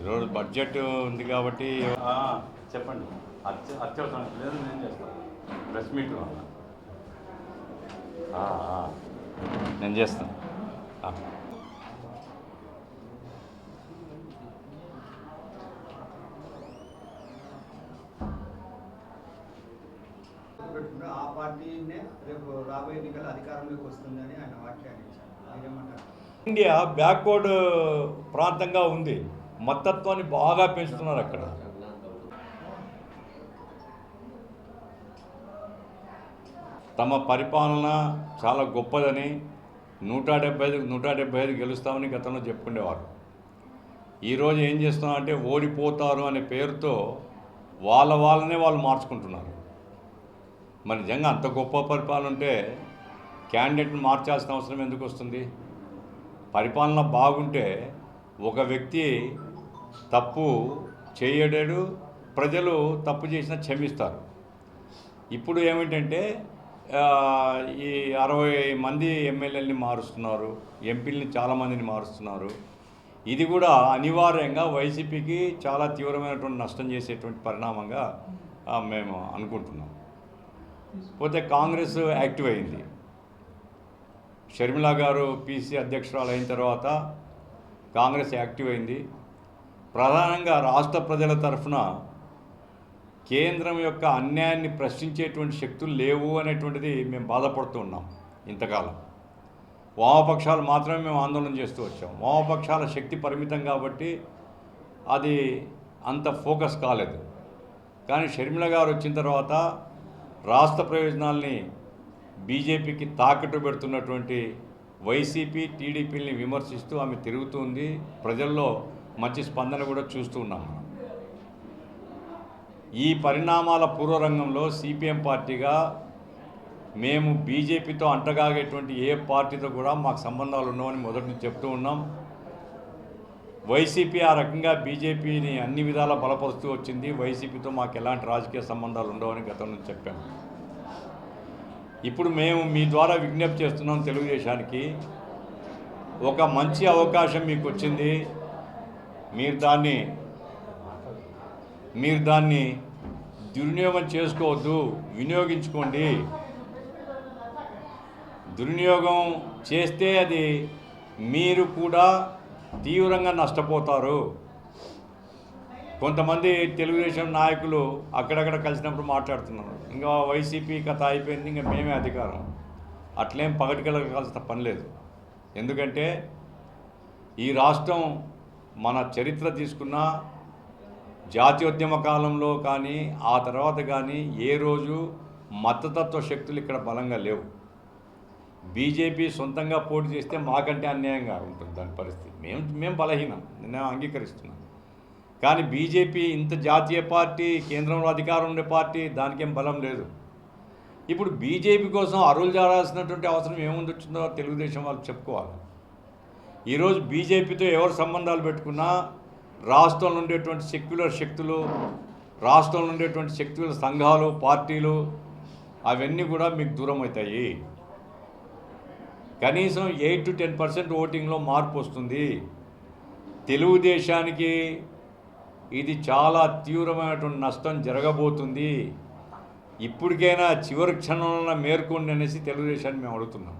ఈరోజు బడ్జెట్ ఉంది కాబట్టి ఆ, చెప్పండి. అత్య అత్యవసరం. లేదు నేను చేస్తాను ప్రెస్ మీట్ వల్ల ఆ, ఆ. నేను చేస్తాను ఆ. పార్టీనే రేపు రాబోయే ఎన్నికల అధికారంలోకి వస్తుందని ఆయన వ్యాఖ్యానించారు. మీరేమంటారు ఇండియా బ్యాక్వర్డ్ ప్రాంతంగా ఉంది. మతత్వాన్ని బాగా పెంచుతున్నారు అక్కడ. తమ పరిపాలన చాలా గొప్పదని నూట డెబ్బై ఐదు నూట డెబ్బై ఐదు గెలుస్తామని గతంలో చెప్పుకునేవారు ఈరోజు ఏం చేస్తున్నారంటే ఓడిపోతారు అనే పేరుతో వాళ్ళ వాళ్ళనే వాళ్ళు మార్చుకుంటున్నారు. మరి నిజంగా అంత గొప్ప పరిపాలన ఉంటే క్యాండిడేట్ని మార్చాల్సిన అవసరం ఎందుకు వస్తుంది? పరిపాలన బాగుంటే ఒక వ్యక్తి తప్పు చేయడాడు ప్రజలు తప్పు చేసినా క్షమిస్తారు. ఇప్పుడు ఏమిటంటే ఈ అరవై మంది ఎమ్మెల్యేలని మారుస్తున్నారు ఎంపీలని చాలామందిని మారుస్తున్నారు. ఇది కూడా అనివార్యంగా వైసీపీకి చాలా తీవ్రమైనటువంటి నష్టం చేసేటువంటి పరిణామంగా మేము అనుకుంటున్నాం. పోతే కాంగ్రెస్ యాక్టివ్ అయింది. షర్మిల గారు పీసీ అధ్యక్షురాలు అయిన తర్వాత కాంగ్రెస్ యాక్టివ్ అయింది. ప్రధానంగా రాష్ట్ర ప్రజల తరఫున కేంద్రం యొక్క అన్యాయాన్ని ప్రశ్నించేటువంటి శక్తులు లేవు అనేటువంటిది మేము బాధపడుతూ ఉన్నాం ఇంతకాలం. వామపక్షాలు మాత్రమే మేము ఆందోళన చేస్తూ వచ్చాం. వామపక్షాల శక్తి పరిమితం కాబట్టి అది అంత ఫోకస్ కాలేదు. కానీ షర్మిల గారు వచ్చిన తర్వాత రాష్ట్ర ప్రయోజనాల్ని బీజేపీకి తాకట్టు పెడుతున్నటువంటి వైసీపీ టీడీపీని విమర్శిస్తూ ఆమె తిరుగుతుంది ప్రజల్లో మంచి స్పందన కూడా చూస్తూ ఉన్నాం మనం. ఈ పరిణామాల పూర్వరంగంలో సిపిఎం పార్టీగా మేము బీజేపీతో అంటగాగేటువంటి ఏ పార్టీతో కూడా మాకు సంబంధాలు ఉన్నామని మొదటి నుంచి చెప్తూ ఉన్నాం. వైసీపీ ఆ రకంగా బీజేపీని అన్ని విధాలా బలపరుస్తూ వచ్చింది. వైసీపీతో మాకు ఎలాంటి రాజకీయ సంబంధాలు ఉండవని గతం నుంచి చెప్పాము ఇప్పుడు మేము మీ ద్వారా విజ్ఞప్తి చేస్తున్నాం తెలుగుదేశానికి. ఒక మంచి అవకాశం మీకు వచ్చింది. మీరు దాన్ని మీరు దాన్ని దుర్వినియోగం చేసుకోవద్దు వినియోగించుకోండి. దుర్వినియోగం చేస్తే అది మీరు కూడా తీవ్రంగా నష్టపోతారు. కొంతమంది తెలుగుదేశం నాయకులు అక్కడక్కడ కలిసినప్పుడు మాట్లాడుతున్నారు. ఇంకా వైసీపీ కథ అయిపోయింది ఇంకా మేమే అధికారం. అట్లేం పగటికెళ్ళకాల్సిన పని లేదు. ఎందుకంటే ఈ రాష్ట్రం మన చరిత్ర తీసుకున్న జాతీయోద్యమ కాలంలో కానీ ఆ తర్వాత కానీ ఏ రోజు మతతత్వ శక్తులు ఇక్కడ బలంగా లేవు. బీజేపీ సొంతంగా పోటీ చేస్తే మాకంటే అన్యాయంగా ఉంటుంది దాని పరిస్థితి. మేము మేము బలహీనం. నేను అంగీకరిస్తున్నాను. కానీ బీజేపీ ఇంత జాతీయ పార్టీ కేంద్రంలో అధికారం ఉండే పార్టీ దానికేం బలం లేదు. ఇప్పుడు బీజేపీ కోసం అరువులు జారాల్సినటువంటి అవసరం ఏముంది వచ్చిందో తెలుగుదేశం వాళ్ళు చెప్పుకోవాలి. ఈరోజు బీజేపీతో ఎవరు సంబంధాలు పెట్టుకున్నా రాష్ట్రంలో ఉండేటువంటి సెక్యులర్ శక్తులు రాష్ట్రంలో ఉండేటువంటి శక్తుల సంఘాలు పార్టీలు అవన్నీ కూడా మీకు దూరం అవుతాయి కనీసం ఎయిట్ టు టెన్ పర్సెంట్ ఓటింగ్లో మార్పు వస్తుంది. తెలుగుదేశానికి ఇది చాలా తీవ్రమైనటువంటి నష్టం జరగబోతుంది. ఇప్పటికైనా చివరి క్షణంలో మేర్కొండి అనేసి తెలుగుదేశాన్ని మేము అడుగుతున్నాం.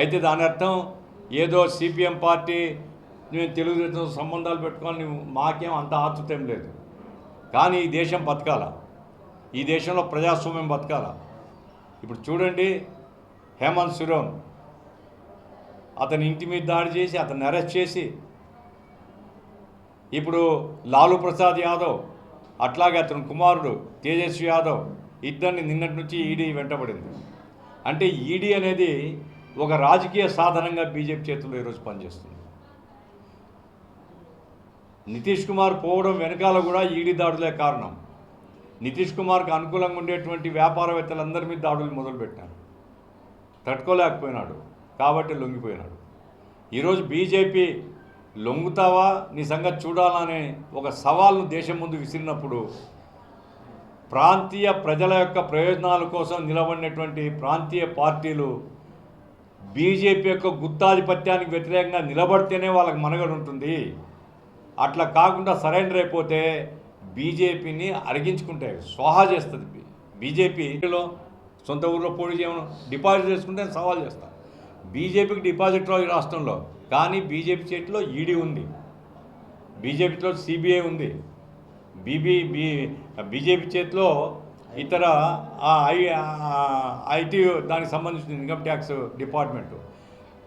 అయితే దాని అర్థం ఏదో సిపిఎం పార్టీ మేము తెలుగుదేశం సంబంధాలు పెట్టుకోవాలని మాకేం అంత ఆతృత లేదు. కానీ ఈ దేశం బతకాల. ఈ దేశంలో ప్రజాస్వామ్యం బతకాల. ఇప్పుడు చూడండి హేమంత్ సురోన్. అతని ఇంటి మీద దాడి చేసి అతన్ని అరెస్ట్ చేసి ఇప్పుడు లాలూ ప్రసాద్ యాదవ్ అట్లాగే అతని కుమారుడు తేజస్వి యాదవ్ ఇద్దరిని నిన్నటి నుంచి ఈడీ వెంటబడింది. అంటే ఈడీ అనేది ఒక రాజకీయ సాధనంగా బీజేపీ చేతుల్లో ఈరోజు పనిచేస్తుంది. నితీష్ కుమార్ పోవడం వెనకాల కూడా ఈడీ దాడులే కారణం. నితీష్ కుమార్కి అనుకూలంగా ఉండేటువంటి వ్యాపారవేత్తలందరి మీద దాడులు మొదలుపెట్టారు తట్టుకోలేకపోయినాడు. కాబట్టి లొంగిపోయినాడు. ఈరోజు బీజేపీ లొంగుతావా? నీ సంగతి చూడాలనే ఒక సవాల్ను దేశం ముందు విసిరినప్పుడు ప్రాంతీయ ప్రజల యొక్క ప్రయోజనాల కోసం నిలబడినటువంటి ప్రాంతీయ పార్టీలు బీజేపీ యొక్క గుత్తాధిపత్యానికి వ్యతిరేకంగా నిలబడితేనే వాళ్ళకి మనగడ ఉంటుంది. అట్లా కాకుండా సరెండర్ అయిపోతే బీజేపీని అరిగించుకుంటాయి స్వాహా చేస్తుంది బీజేపీలో సొంత ఊర్లో పోటీ చేయమని డిపాజిట్ చేసుకుంటే సవాల్ చేస్తాను బీజేపీకి డిపాజిట్ రావు రాష్ట్రంలో కానీ బీజేపీ చేతిలో ఈడీ ఉంది. బీజేపీలో సిబిఐ ఉంది. బీబీ బీ బీజేపీ చేతిలో ఇతర ఐ ఐటీ దానికి సంబంధించిన ఇన్కమ్ ట్యాక్స్ డిపార్ట్మెంటు.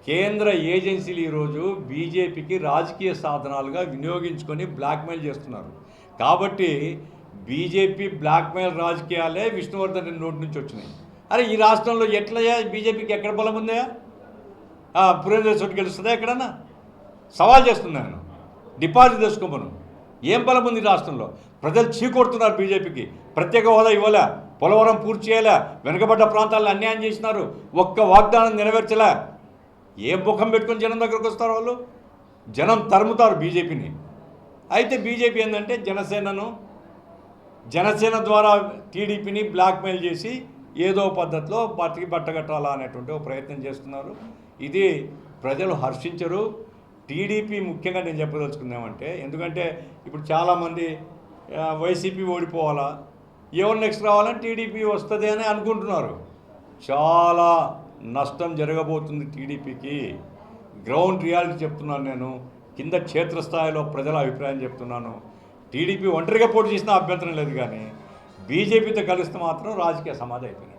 కేంద్ర ఏజెన్సీలు ఈరోజు బీజేపీకి రాజకీయ సాధనాలుగా వినియోగించుకొని బ్లాక్మెయిల్ చేస్తున్నారు. కాబట్టి బీజేపీ బ్లాక్మెయిల్ రాజకీయాలే విష్ణువర్ధన్ రెడ్డి నోటి నుంచి వచ్చినాయి. అరే ఈ రాష్ట్రంలో ఎట్లయ్యా? బీజేపీకి ఎక్కడ బలం ఉందా? పురేంద్ర చోటు గెలుస్తుందా ఎక్కడన్నా? సవాల్ చేస్తున్నాను డిపాజిట్ తెచ్చుకోమను ఏం బలం ఉంది రాష్ట్రంలో? ప్రజలు చీకొడుతున్నారు బీజేపీకి. ప్రత్యేక హోదా ఇవ్వలే. పోలవరం పూర్తి చేయలే. వెనుకబడ్డ ప్రాంతాలను అన్యాయం చేసినారు. ఒక్క వాగ్దానం నెరవేర్చలే. ఏ ముఖం పెట్టుకొని జనం దగ్గరకు వస్తారు వాళ్ళు? జనం తరుముతారు బీజేపీని. అయితే బీజేపీ ఏంటంటే జనసేనను జనసేన ద్వారా టీడీపీని బ్లాక్మెయిల్ చేసి ఏదో పద్ధతిలో బతికి బట్టగట్టాలా అనేటువంటి ఒక ప్రయత్నం చేస్తున్నారు. ఇది ప్రజలు హర్షించరు. టీడీపీ ముఖ్యంగా నేను చెప్పదలుచుకుందామంటే ఎందుకంటే ఇప్పుడు చాలామంది వైసీపీ ఓడిపోవాలా? ఎవరు నెక్స్ట్ రావాలని టీడీపీ వస్తుంది అని అనుకుంటున్నారు. చాలా నష్టం జరగబోతుంది టీడీపీకి. గ్రౌండ్ రియాలిటీ చెప్తున్నాను నేను. కింద క్షేత్రస్థాయిలో ప్రజల అభిప్రాయం చెప్తున్నాను. టీడీపీ ఒంటరిగా పోటీ చేసిన అభ్యంతరం లేదు కానీ బీజేపీతో కలిస్తే మాత్రం రాజకీయ సమాధి అయిపోయినట్టు.